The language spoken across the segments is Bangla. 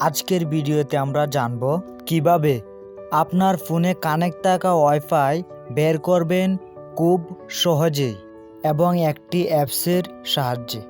আজকের ভিডিওতে আমরা জানব কীভাবে আপনার ফোনে কানেক্ট থাকা ওয়াইফাই বের করবেন খুব সহজেই এবং একটি অ্যাপসের সাহায্যে।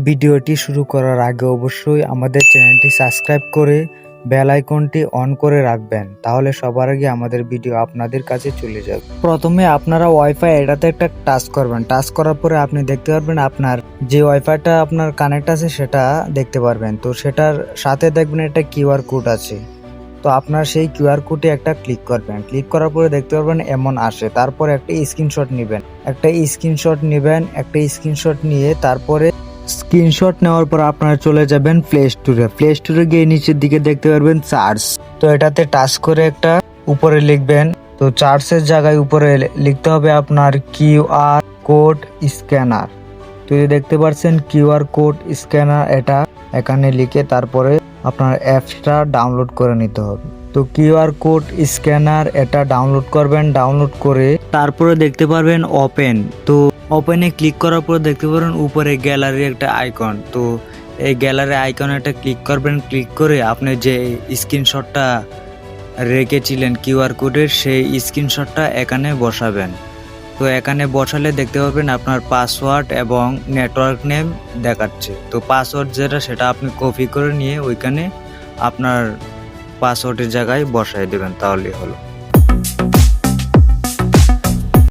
ভিডিওটি শুরু করার আগে অবশ্যই আমাদের চ্যানেলটি সাবস্ক্রাইব করে বেল আইকনটি অন করে রাখবেন, তাহলে সবার আগে আমাদের ভিডিও আপনাদের কাছে চলে যাবে। প্রথমে আপনারা ওয়াইফাই এটাতে একটা টাচ করবেন। টাচ করার পরে আপনি দেখতে পারবেন আপনার যে ওয়াইফাইটা আপনার কানেক্ট আছে সেটা দেখতে পারবেন। তো সেটার সাথে দেখবেন একটা কিউআর কোড আছে। তো আপনার সেই কিউআর কোডে একটা ক্লিক করবেন। ক্লিক করার পরে দেখতে পারবেন এমন আসে। তারপরে একটা স্ক্রিনশট নেবেন। একটা স্ক্রিনশট নেবেন, একটা স্ক্রিনশট নিয়ে তারপরে স্ক্রিনশট নেওয়ার পর আপনারা চলে যাবেন প্লে স্টোরে প্লে স্টোরে গিয়ে নিচের দিকে দেখতে পারবেন চার্জ তো এটাতে টাচ করে একটা উপরে লিখবেন। তো চার্জের জায়গায় উপরে লিখতে হবে আপনার কিউআর কোড স্ক্যানার। তো দেখতে পাচ্ছেন কিউআর কোড স্ক্যানার এটা এখানে লিখে তারপরে আপনার অ্যাপসটা ডাউনলোড করে নিতে হবে। তো কিউআর কোড স্ক্যানার এটা ডাউনলোড করবেন। ডাউনলোড করে তারপরে দেখতে পারবেন ওপেন তো ওপেনে ক্লিক করার পর দেখতে পারেন উপরে গ্যালারি একটা আইকন তো এই গ্যালারি আইকনে একটা ক্লিক করবেন ক্লিক করে আপনি যে স্ক্রিনশটটা রেখেছিলেন কিউআর কোডের সেই স্ক্রিনশটটা এখানে বসাবেন। তো এখানে বসালে দেখতে পাবেন আপনার পাসওয়ার্ড এবং নেটওয়ার্ক নেম দেখাচ্ছে। তো পাসওয়ার্ড যেটা, সেটা আপনি কপি করে নিয়ে ওইখানে আপনার পাসওয়ার্ডের জায়গায় বসাই দেবেন, তাহলেই হলো।